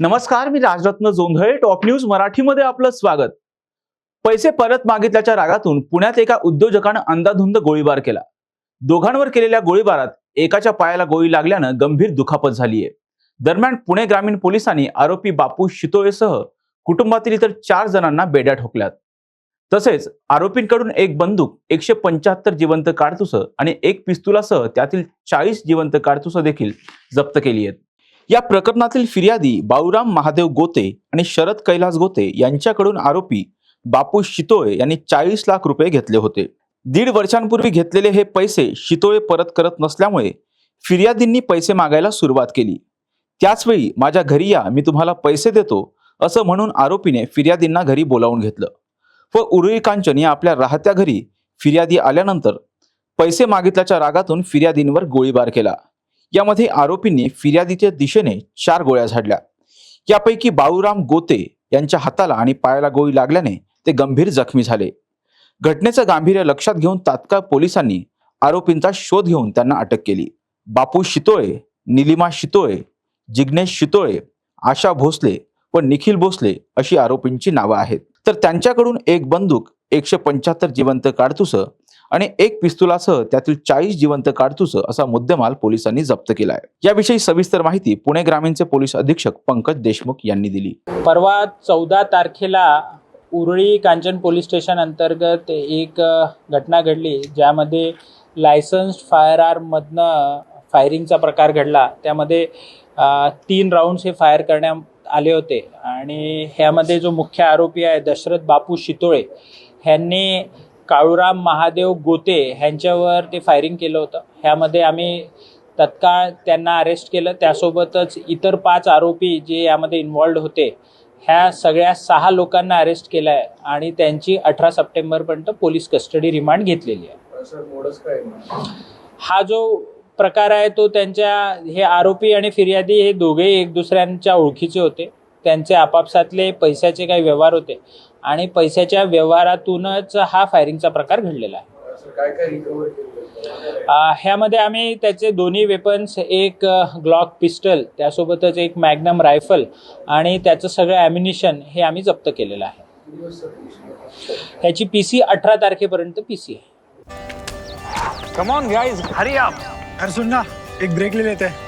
नमस्कार मी Rajratna Jondhale top news मराठीमध्ये आपलं स्वागत. पैसे परत मागितल्याच्या रागातून पुण्यात एका उद्योजकानं अंदाधुंद गोळीबार केला. दोघांवर केलेल्या गोळीबारात एकाच्या पायाला गोळी लागल्यानं गंभीर दुखापत झालीय. दरम्यान पुणे ग्रामीण पोलिसांनी आरोपी बापू शितोळेसह कुटुंबातील इतर चार जणांना बेड्या ठोकल्यात. तसेच आरोपींकडून एक बंदूक एकशे पंच्याहत्तर जिवंत काडतुसं आणि एक पिस्तुलासह त्यातील चाळीस जिवंत काडतुसं देखील जप्त केली आहेत या प्रकरणातील फिर्यादी बाळूराम महादेव गोते आणि शरद कैलास गोते यांच्याकडून आरोपी बापू शितोळे यांनी चाळीस लाख रुपये घेतले होते. दीड वर्षांपूर्वी घेतलेले हे पैसे शितोळे परत करत नसल्यामुळे फिर्यादींनी पैसे मागायला सुरुवात केली. त्याचवेळी माझ्या घरी या मी तुम्हाला पैसे देतो असं म्हणून आरोपीने फिर्यादींना घरी बोलावून घेतलं. व उरुई कांचन या आपल्या राहत्या घरी फिर्यादी आल्यानंतर पैसे मागितल्याच्या रागातून फिर्यादींवर गोळीबार केला. यामध्ये आरोपींनी फिर्यादीच्या दिशेने चार गोळ्या झाडल्या. यापैकी बाळूराम गोते यांच्या हाताला आणि पायाला गोळी लागल्याने ते गंभीर जखमी झाले. घटनेचं गांभीर्य लक्षात घेऊन तात्काळ पोलिसांनी आरोपींचा शोध घेऊन त्यांना अटक केली. बापू शितोळे निलिमा शितोळे जिग्नेश शितोळे आशा भोसले व निखिल भोसले अशी आरोपींची नावं आहेत. तर त्यांच्याकडून एक बंदूक एकशे पंच्याहत्तर जिवंत काडतुसं आणि एक पिस्तुलासह त्यातील चाळीस जिवंत काडतुसं असा मुद्देमाल पोलिसांनी जप्त केला आहे याविषयी सविस्तर माहिती पुणे ग्रामीणचे पोलीस अधीक्षक पंकज देशमुख यांनी दिली. परवा चौदा तारखेला उरळी कांचन पोलीस स्टेशन अंतर्गत एक घटना घडली ज्यामध्ये लायसन्स्ड फायर आर्ममधनं फायरिंगचा प्रकार घडला. त्यामध्ये तीन राऊंड्स हे फायर करण्यात आले होते आणि ह्यामध्ये जो मुख्य आरोपी आहे दशरथ बापू शितोळे ह्यांनी काळूराम महादेव गोते ह्यांच्यावर ते फायरिंग केलं होतं. ह्यामध्ये आम्ही तत्काळ त्यांना अरेस्ट केलं. त्यासोबतच इतर पाच आरोपी जे यामध्ये इन्वॉल्ड होते ह्या सगळ्या सहा लोकांना अरेस्ट केलं आहे आणि त्यांची अठरा सप्टेंबरपर्यंत पोलीस कस्टडी रिमांड घेतलेली आहे. हा जो प्रकार आहे तो त्यांच्या हे आरोपी आणि फिर्यादी हे दोघेही एक दुसऱ्यांच्या ओळखीचे होते. त्यांचे आपापसातले पैशाचे काही व्यवहार होते. आणि पैशाच्या व्यवहारातूनच हा फायरिंगचा प्रकार घडलेला आहे. ह्यामध्ये आम्ही त्याचे दोन्ही वेपन्स एक ग्लॉक पिस्टल त्यासोबतच एक मॅग्नम रायफल आणि त्याचं सगळं ॲम्युनिशन हे आम्ही जप्त केलेलं आहे. ह्याची पी सी अठरा तारखेपर्यंत पी सी आहे. Come on guys hurry up अरे सुन ना एक ब्रेक ले लेते. हैं